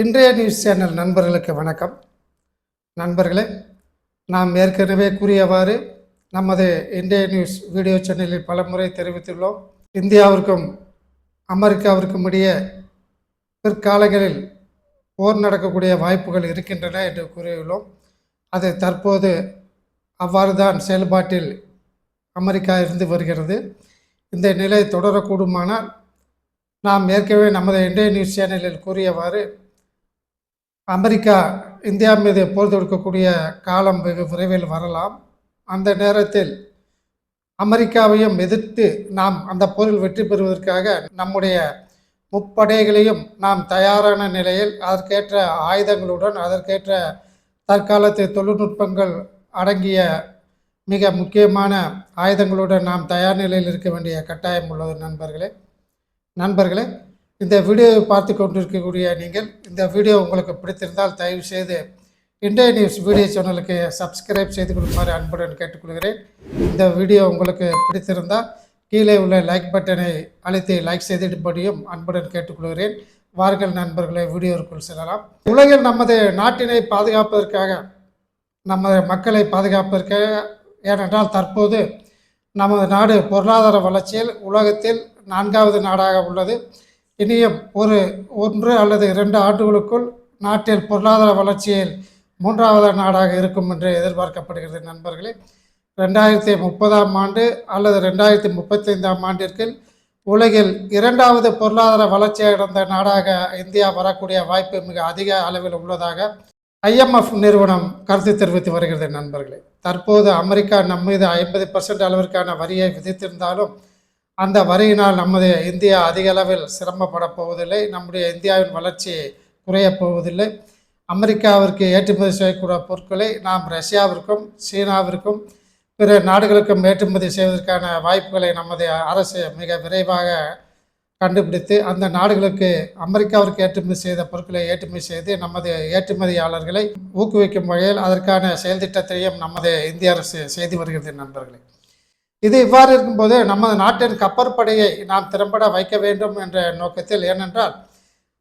இன்றைய news channel நண்பர்களுக்கு வணக்கம். நண்பர்களே நாம் ஏற்கனவே கூறியவாறு நமது இந்திய நியூஸ் வீடியோ சேனலில் பலமுறை தெரிவித்துள்ளோம். இந்தியாவிற்கும் அமெரிக்காவிற்கும் இடையே பிற்காலங்களில் போர் நடக்கக்கூடிய வாய்ப்புகள் இருக்கின்றன என்று கூறியுள்ளோம். அது தற்போது அவ்வாறு தான் செயல்பாட்டில் அமெரிக்கா இருந்து வருகிறது. இந்த நிலை தொடரக்கூடுமானால் நாம் ஏற்கனவே நமது இந்திய நியூஸ் சேனலில் கூறியவாறு அமெரிக்கா இந்தியா மீது போர் தொடுக்கக்கூடிய காலம் வெகு விரைவில் வரலாம். அந்த நேரத்தில் அமெரிக்காவையும் எதிர்த்து நாம் அந்த போரில் வெற்றி பெறுவதற்காக நம்முடைய முப்படைகளையும் நாம் தயாரான நிலையில் அதற்கேற்ற ஆயுதங்களுடன் அதற்கேற்ற தற்காலத்து தொழில்நுட்பங்கள் அடங்கிய மிக முக்கியமான ஆயுதங்களுடன் நாம் தயார் நிலையில் இருக்க வேண்டிய கட்டாயம் உள்ளது நண்பர்களே. நண்பர்களே இந்த வீடியோவை பார்த்து கொண்டிருக்கக்கூடிய நீங்கள் இந்த வீடியோ உங்களுக்கு பிடித்திருந்தால் தயவு செய்து இந்திய நியூஸ் வீடியோ சேனலுக்கு சப்ஸ்கிரைப் செய்து கொடுக்குமாறு அன்புடன் கேட்டுக்கொள்கிறேன். இந்த வீடியோ உங்களுக்கு பிடித்திருந்தால் கீழே உள்ள லைக் பட்டனை அழுத்தி லைக் செய்திடும்படியும் அன்புடன் கேட்டுக்கொள்கிறேன். வார்கள் நண்பர்களை வீடியோவுக்குள் செல்லலாம். உலகில் நமது நாட்டினை பாதுகாப்பதற்காக நமது மக்களை பாதுகாப்பதற்காக ஏனென்றால் தற்போது நமது நாடு பொருளாதார வளர்ச்சியில் உலகத்தில் நான்காவது நாடாக உள்ளது. இனிய ஒரு ஒன்று அல்லது இரண்டு ஆண்டுகளுக்குள் நாட்டில் பொருளாதார வளர்ச்சியில் மூன்றாவது நாடாக இருக்கும் என்று எதிர்பார்க்கப்படுகிறது நண்பர்களே. ரெண்டாயிரத்தி முப்பதாம் ஆண்டு அல்லது ரெண்டாயிரத்தி முப்பத்தைந்தாம் ஆண்டிற்கு உலகில் இரண்டாவது பொருளாதார வளர்ச்சி அடைந்த நாடாக இந்தியா வரக்கூடிய வாய்ப்பு மிக அதிக அளவில் உள்ளதாக ஐஎம்எஃப் நிறுவனம் கருத்து தெரிவித்து வருகிறது நண்பர்களே. தற்போது அமெரிக்கா நம்மீது ஐம்பது பர்சன்ட் அளவிற்கான வரியை விதித்திருந்தாலும் அந்த வரியினால் நமது இந்தியா அதிக அளவில் சிரமப்பட போவதில்லை. நம்முடைய இந்தியாவின் வளர்ச்சி குறையப் போவதில்லை. அமெரிக்காவிற்கு ஏற்றுமதி செய்யக்கூடிய பொருட்களை நாம் ரஷ்யாவிற்கும் சீனாவிற்கும் பிற நாடுகளுக்கும் ஏற்றுமதி செய்வதற்கான வாய்ப்புகளை நமது அரசு மிக விரைவாக கண்டுபிடித்து அந்த நாடுகளுக்கு அமெரிக்காவிற்கு ஏற்றுமதி செய்த பொருட்களை ஏற்றுமதி செய்து நமது ஏற்றுமதியாளர்களை ஊக்குவிக்கும் வகையில் அதற்கான செயல் திட்டத்தையும் நமது இந்திய அரசு செய்து வருகிறது நண்பர்களே. இது இவ்வாறு இருக்கும்போது நமது நாட்டின் கப்பற்படையை நாம் திறம்பட வைக்க வேண்டும் என்ற நோக்கத்தில் ஏனென்றால்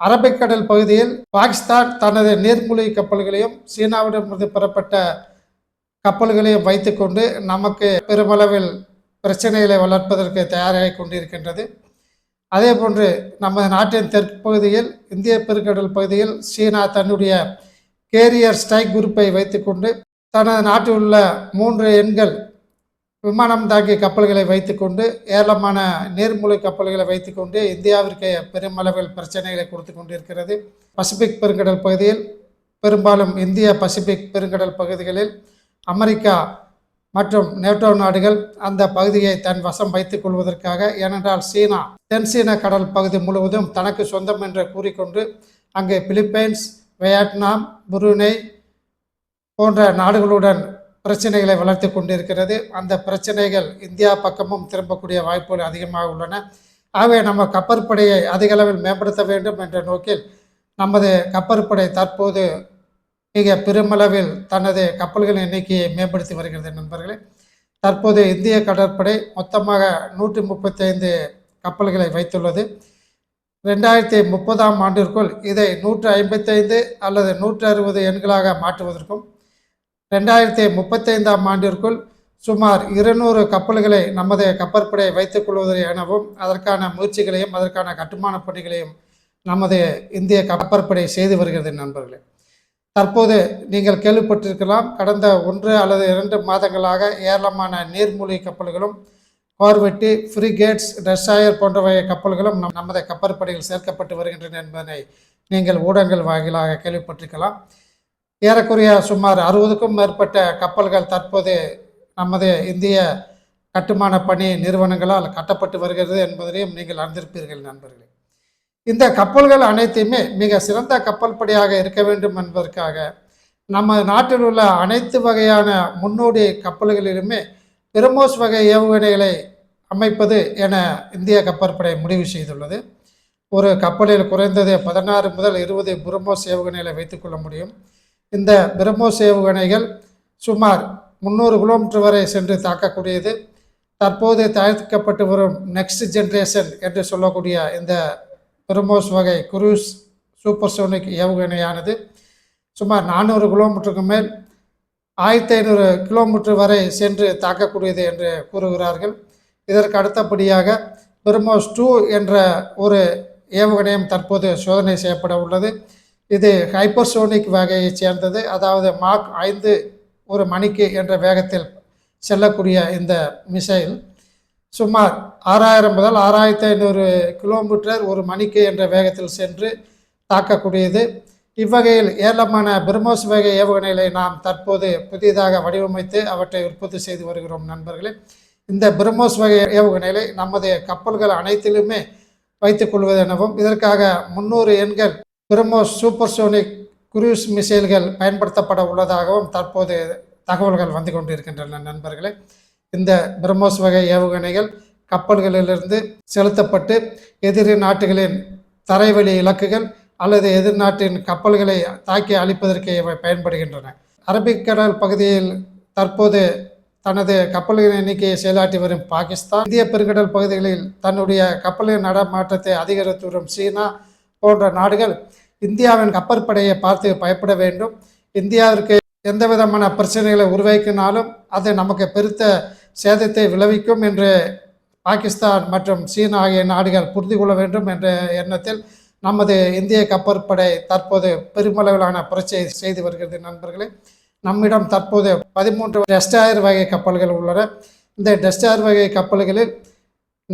அரபிக்கடல் பகுதியில் பாகிஸ்தான் தனது நீர்மூழ்கி கப்பல்களையும் சீனாவிடமிருந்து பெறப்பட்ட கப்பல்களையும் வைத்துக்கொண்டு நமக்கு பெருமளவில் பிரச்சனைகளை வளர்ப்பதற்கு தயாராகி கொண்டிருக்கின்றது. அதே போன்று நமது நாட்டின் தெற்கு பகுதியில் இந்திய பெருங்கடல் பகுதியில் சீனா தன்னுடைய கேரியர் ஸ்ட்ரைக் குரூப்பை வைத்துக்கொண்டு தனது நாட்டில் உள்ள மூன்று எண்கள் விமானம் தாங்கி கப்பல்களை வைத்துக்கொண்டு ஏராளமான நீர்மூழ்கி கப்பல்களை வைத்துக்கொண்டு இந்தியாவிற்கு பெருமளவில் பிரச்சனைகளை கொடுத்து கொண்டிருக்கிறது. பசிபிக் பெருங்கடல் பகுதியில் பெரும்பாலும் இந்திய பசிபிக் பெருங்கடல் பகுதிகளில் அமெரிக்கா மற்றும் நேட்டோ நாடுகள் அந்த பகுதியை தன் வசம் வைத்துக் கொள்வதற்காக ஏனென்றால் சீனா தென் சீன கடல் பகுதி முழுவதும் தனக்கு சொந்தம் என்று கூறிக்கொண்டு அங்கே பிலிப்பைன்ஸ் வியட்நாம் புருனை போன்ற நாடுகளுடன் பிரச்சனைகளை வளர்த்து கொண்டிருக்கிறது. அந்த பிரச்சனைகள் இந்தியா பக்கமும் திரும்பக்கூடிய வாய்ப்புகள் அதிகமாக உள்ளன. ஆகவே நம்ம கப்பற்படையை அதிக அளவில் மேம்படுத்த வேண்டும் என்ற நோக்கில் நமது கப்பற்படை தற்போது மிக பெருமளவில் தனது கப்பல்களின் எண்ணிக்கையை மேம்படுத்தி வருகிறது நண்பர்களே. தற்போது இந்திய கடற்படை மொத்தமாக நூற்றி முப்பத்தைந்து கப்பல்களை வைத்துள்ளது. ரெண்டாயிரத்தி முப்பதாம் ஆண்டிற்குள் இதை நூற்று ஐம்பத்தைந்து அல்லது நூற்று அறுபது எண்களாக மாற்றுவதற்கும் ரெண்டாயிரத்தி முப்பத்தைந்தாம் ஆண்டிற்குள் சுமார் இருநூறு கப்பல்களை நமது கப்பற்படை வைத்துக் கொள்வது எனவும் அதற்கான முயற்சிகளையும் அதற்கான கட்டுமான பணிகளையும் நமது இந்திய கப்பற்படை செய்து வருகிறது நண்பர்களே. தற்போது நீங்கள் கேள்விப்பட்டிருக்கலாம் கடந்த ஒன்று அல்லது இரண்டு மாதங்களாக ஏராளமான நீர்மூழ்கி கப்பல்களும் கார்வெட்டி ஃப்ரிகேட்ஸ் டெஸ்டாயர் போன்றவை கப்பல்களும் நம் நமது கப்பற்படையில் சேர்க்கப்பட்டு வருகின்றன என்பதனை நீங்கள் ஊடகங்கள் வாயிலாக கேள்விப்பட்டிருக்கலாம். ஏறக்குறைய சுமார் அறுபதுக்கும் மேற்பட்ட கப்பல்கள் தற்போது நமது இந்திய கட்டுமான பணி நிறுவனங்களால் கட்டப்பட்டு வருகிறது என்பதையும் நீங்கள் அறிந்திருப்பீர்கள் நண்பர்களே. இந்த கப்பல்கள் அனைத்தையுமே மிக சிறந்த கப்பல் படையாக இருக்க வேண்டும் என்பதற்காக நம்ம நாட்டில் உள்ள அனைத்து வகையான முன்னோடி கப்பல்களிலுமே பிரமோஸ் வகை ஏவுகணைகளை அமைப்பது என இந்திய கப்பற்படை முடிவு செய்துள்ளது. ஒரு கப்பலில் குறைந்தது பதினாறு முதல் இருபது பிரம்மோஸ் ஏவுகணைகளை வைத்துக்கொள்ள முடியும். இந்த பிரம்மோஸ் ஏவுகணைகள் சுமார் முந்நூறு கிலோமீட்டர் வரை சென்று தாக்கக்கூடியது. தற்போது தயாரிக்கப்பட்டு வரும் நெக்ஸ்ட் ஜென்ரேஷன் என்று சொல்லக்கூடிய இந்த பிரம்மோஸ் வகை குரூஸ் சூப்பர்சோனிக் ஏவுகணையானது சுமார் நானூறு கிலோமீட்டருக்கு மேல் ஆயிரத்தி ஐநூறு கிலோமீட்டர் வரை சென்று தாக்கக்கூடியது என்று கூறுகிறார்கள். இதற்கு அடுத்தபடியாக பிரம்மோஸ் டூ என்ற ஒரு ஏவுகணையும் தற்போது சோதனை செய்யப்பட உள்ளது. இது ஹைப்பர்சோனிக் வகையைச் சேர்ந்தது. அதாவது மாக் ஐந்து ஒரு மணிக்கு என்ற வேகத்தில் செல்லக்கூடிய இந்த மிசைல் சுமார் ஆறாயிரம் முதல் ஆறாயிரத்தி ஐநூறு கிலோமீட்டர் ஒரு மணிக்கு என்ற வேகத்தில் சென்று தாக்கக்கூடியது. இவ்வகையில் ஏராளமான பிரம்மோஸ் வகை ஏவுகணைகளை நாம் தற்போது புதிதாக வடிவமைத்து அவற்றை உற்பத்தி செய்து வருகிறோம் நண்பர்களே. இந்த பிரம்மோஸ் வகை ஏவுகணைகளை நமது கப்பல்கள் அனைத்திலுமே வைத்துக் கொள்வதெனவும் இதற்காக முன்னூறு எண்கள் பிரம்மோஸ் சூப்பர்சோனிக் குரூஸ் மிசைல்கள் பயன்படுத்தப்பட உள்ளதாகவும் தற்போது தகவல்கள் வந்து கொண்டிருக்கின்றன நண்பர்களே. இந்த பிரம்மோஸ் வகை ஏவுகணைகள் கப்பல்களிலிருந்து செலுத்தப்பட்டு எதிரி நாட்டுகளின் தரைவழி இலக்குகள் அல்லது எதிர்நாட்டின் கப்பல்களை தாக்கி அழிப்பதற்கு இவை பயன்படுகின்றன. அரபிக்கடல் பகுதியில் தற்போது தனது கப்பல்களின் எண்ணிக்கையை செயலாற்றி வரும் பாகிஸ்தான். இந்திய பெருங்கடல் பகுதிகளில் தன்னுடைய கப்பலின் நடமாட்டத்தை அதிகரித்து வரும் சீனா போன்ற நாடுகள் இந்தியாவின் கப்பற்படையை பார்த்து பயப்பட வேண்டும். இந்தியாவிற்கு எந்த விதமான பிரச்சனைகளை உருவாக்கினாலும் அது நமக்கு பெருத்த சேதத்தை விளைவிக்கும் என்று பாகிஸ்தான் மற்றும் சீனா ஆகிய நாடுகள் புரிந்து கொள்ள வேண்டும் என்ற எண்ணத்தில் நமது இந்திய கப்பற்படை தற்போது பெருமளவிலான புரட்சியை செய்து வருகிறது நண்பர்களே. நம்மிடம் தற்போது பதிமூன்று டெஸ்டாயர் வகை கப்பல்கள் உள்ளன. இந்த டெஸ்டாயர் வகை கப்பல்களில்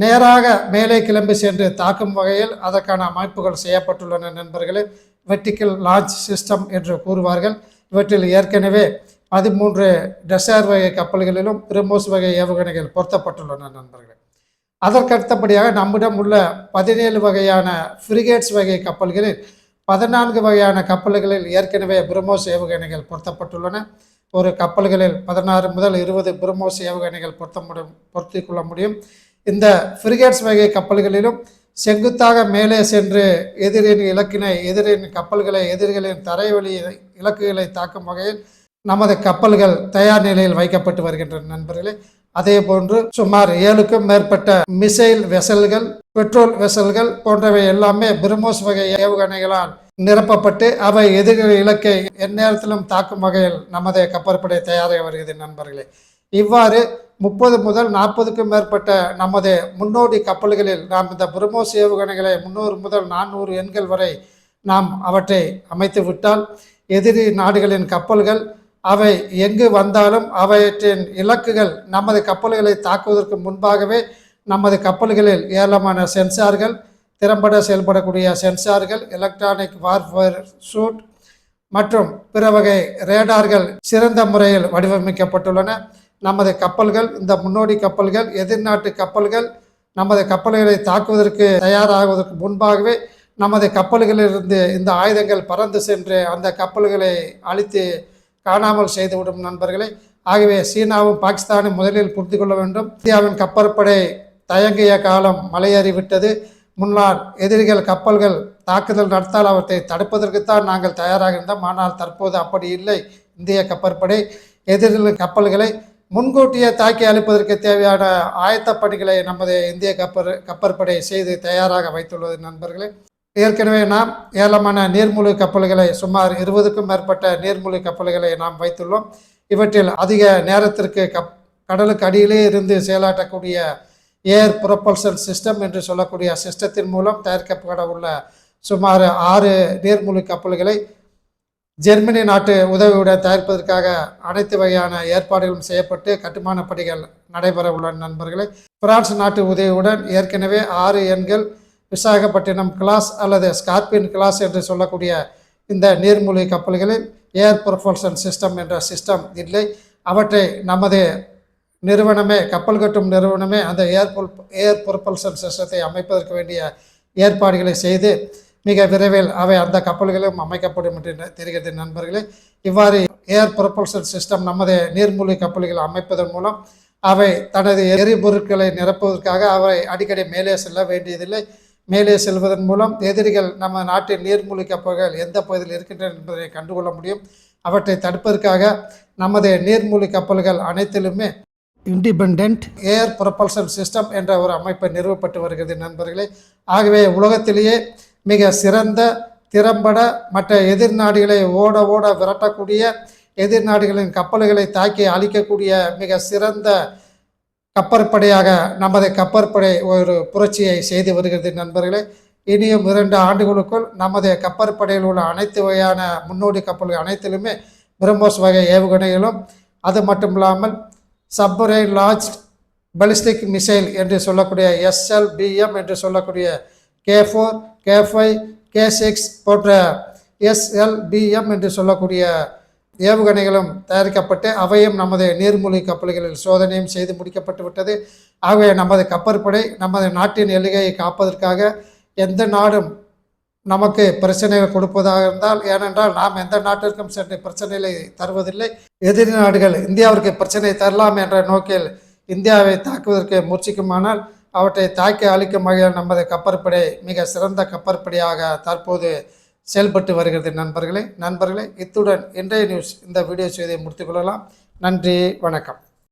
நேராக மேலே கிளம்பி சென்று தாக்கும் வகையில் அதற்கான அமைப்புகள் செய்யப்பட்டுள்ளன நண்பர்களே. வெர்டிக்கல் லான்ச் சிஸ்டம் என்று கூறுவார்கள். இவற்றில் ஏற்கனவே பதிமூன்று டெஸ்டாயர் வகை கப்பல்களிலும் பிரம்மோஸ் வகை ஏவுகணைகள் பொருத்தப்பட்டுள்ளன நண்பர்களே. அதற்கடுத்தபடியாக நம்மிடம் உள்ள பதினேழு வகையான ஃப்ரிகேட்ஸ் வகை கப்பல்களில் பதினான்கு வகையான கப்பல்களில் ஏற்கனவே பிரம்மோஸ் ஏவுகணைகள் பொருத்தப்பட்டுள்ளன. ஒரு கப்பல்களில் பதினாறு முதல் இருபது பிரம்மோஸ் ஏவுகணைகள் பொருத்த முடியும் பொருத்தி கொள்ள முடியும். இந்த ஃப்ரிகேட்ஸ் வகை கப்பல்களிலும் செங்குத்தாக மேலே சென்று எதிரின் இலக்கினை எதிரின் கப்பல்களை எதிரிகளின் தரைவழி இலக்குகளை தாக்கும் வகையில் நமது கப்பல்கள் தயார் நிலையில் வைக்கப்பட்டு வருகின்றன நண்பர்களே. அதே போன்று சுமார் ஏழுக்கும் மேற்பட்ட மிசைல் வெசல்கள் பெட்ரோல் வெசல்கள் போன்றவை எல்லாமே பிரம்மோஸ் வகை ஏவுகணைகளால் நிரப்பப்பட்டு அவை எதிரிகள் இலக்கை எந்நேரத்திலும் தாக்கும் வகையில் நமது கப்பற்படை தயாராகி வருகிறது நண்பர்களே. இவ்வாறு முப்பது முதல் நாற்பதுக்கும் மேற்பட்ட நமது முன்னோடி கப்பல்களில் நாம் இந்த பிரம்மோஸ் ஏவுகணைகளை முன்னூறு முதல் நானூறு எண்கள் வரை நாம் அவற்றை அமைத்து விட்டால் எதிரி நாடுகளின் கப்பல்கள் அவை எங்கு வந்தாலும் அவற்றின் இலக்குகள் நமது கப்பல்களை தாக்குவதற்கு முன்பாகவே நமது கப்பல்களில் ஏராளமான சென்சார்கள் திறம்பட செயல்படக்கூடிய சென்சார்கள் எலக்ட்ரானிக் வார்ஃபேர் சூட் மற்றும் பிற வகை ரேடார்கள் சிறந்த முறையில் வடிவமைக்கப்பட்டுள்ளன. நமது கப்பல்கள் இந்த முன்னோடி கப்பல்கள் எதிர்நாட்டு கப்பல்கள் நமது கப்பல்களை தாக்குவதற்கு தயாராகுவதற்கு முன்பாகவே நமது கப்பல்களிலிருந்து இந்த ஆயுதங்கள் பறந்து சென்று அந்த கப்பல்களை அழித்து காணாமல் செய்துவிடும் நண்பர்களே. ஆகவே சீனாவும் பாகிஸ்தானும் முதலில் புரிந்து கொள்ள வேண்டும். இந்தியாவின் கப்பற்படை தயங்கிய காலம் மலையேறிவிட்டது. முன்னால் எதிரிகள் கப்பல்கள் தாக்குதல் நடத்தால் அவற்றை தடுப்பதற்குத்தான் நாங்கள் தயாராக இருந்தோம். ஆனால் தற்போது அப்படி இல்லை. இந்திய கப்பற்படை எதிரிகள் கப்பல்களை முன்கூட்டியே தாக்கி அழிப்பதற்கு தேவையான ஆயத்த பணிகளை நமது இந்திய கப்பல் கப்பற்படை செய்து தயாராக வைத்துள்ளது நண்பர்களே. ஏற்கனவே நாம் ஏலமான நீர்மூழ்கி கப்பல்களை சுமார் இருபதுக்கும் மேற்பட்ட நீர்மூழ்கி கப்பல்களை நாம் வைத்துள்ளோம். இவற்றில் அதிக நேரத்திற்கு கப் கடலுக்கு அடியிலே இருந்து செயலாற்றக்கூடிய ஏர் புரப்பல்சன் சிஸ்டம் என்று சொல்லக்கூடிய சிஸ்டத்தின் மூலம் தயாரிக்கப்பட உள்ள சுமார் ஆறு நீர்மூழ்கி கப்பல்களை ஜெர்மனி நாட்டு உதவியுடன் தயாரிப்பதற்காக அனைத்து வகையான ஏற்பாடுகளும் செய்யப்பட்டு கட்டுமான பணிகள் நடைபெற உள்ள நண்பர்களே பிரான்ஸ் நாட்டு உதவியுடன் ஏற்கனவே ஆறு எண்கள் விசாகப்பட்டினம் கிளாஸ் அல்லது ஸ்கார்பியன் கிளாஸ் என்று சொல்லக்கூடிய இந்த நீர்மூழ்கி கப்பல்களில் ஏர் ப்ரொபல்சன் சிஸ்டம் என்ற சிஸ்டம் இல்லை. அவற்றை நமது நிறுவனமே கப்பல் கட்டும் நிறுவனமே அந்த ஏர் ஏர் ப்ரொபல்சன் சிஸ்டத்தை அமைப்பதற்கு வேண்டிய ஏற்பாடுகளை செய்து மிக விரைவில் அவை அந்த கப்பல்களும் அமைக்கப்படும் என்று தெரிகிறது நண்பர்களே. இவ்வாறு ஏர் ப்ரொபல்சன் சிஸ்டம் நமது நீர்மூழ்கி கப்பல்கள் அமைப்பதன் மூலம் அவை தனது எரிபொருட்களை நிரப்புவதற்காக அவை அடிக்கடி மேலே செல்ல வேண்டியதில்லை. மேலே செல்வதன் மூலம் எதிரிகள் நம்ம நாட்டின் நீர்மூழ்கி கப்பல்கள் எந்த பகுதியில் இருக்கின்றன என்பதை கண்டுகொள்ள முடியும். அவற்றை தடுப்பதற்காக நமது நீர்மூழ்கி கப்பல்கள் அனைத்திலுமே இண்டிபெண்ட் ஏர் ப்ரொபல்சன் சிஸ்டம் என்ற ஒரு அமைப்பு நிறுவப்பட்டு வருகிறது நண்பர்களே. ஆகவே உலகத்திலேயே மிக சிறந்த திறம்பட மற்ற எதிர்நாடுகளை ஓட ஓட விரட்டக்கூடிய எதிர் நாடுகளின் கப்பல்களை தாக்கி அழிக்கக்கூடிய மிக சிறந்த கப்பற்படையாக நமது கப்பற்படை ஒரு புரட்சியை செய்து வருகிறது நண்பர்களே. இனியும் இரண்டு ஆண்டுகளுக்குள் நமது கப்பற்படையில் உள்ள அனைத்து வகையான முன்னோடி கப்பல்கள் அனைத்திலுமே பிரம்மோஸ் வகை ஏவுகணைகளும் அது மட்டும் இல்லாமல் சப்மரைன் லான்ச் பலிஸ்டிக் மிசைல் என்று சொல்லக்கூடிய எஸ்எல்பிஎம் என்று சொல்லக்கூடிய K four K five K six போன்ற எஸ்எல்பிஎம் என்று சொல்லக்கூடிய ஏவுகணைகளும் தயாரிக்கப்பட்டு அவையும் நமது நீர்மூழ்கி கப்பல்களில் சோதனையும் செய்து முடிக்கப்பட்டு விட்டது. ஆகவே நமது கப்பற்படை நமது நாட்டின் எல்லையை காப்பதற்காக எந்த நாடும் நமக்கு பிரச்சனைகள் கொடுப்பதாக இருந்தால் ஏனென்றால் நாம் எந்த நாட்டிற்கும் சென்று பிரச்சனைகளை தருவதில்லை. எதிரி நாடுகள் இந்தியாவிற்கு பிரச்சனை தரலாம் என்ற நோக்கில் இந்தியாவை தாக்குவதற்கு முயற்சிக்குமானால் அவற்றை தாக்கி அழிக்கும் வகையில் நமது கப்பற்படை மிக சிறந்த கப்பற்படையாக தற்போது செயல்பட்டு வருகிறது நண்பர்களே. நண்பர்களே இத்துடன் இன்றைய நியூஸ் இந்த வீடியோ செய்தியை முடித்துக்கொள்ளலாம் நன்றி வணக்கம்.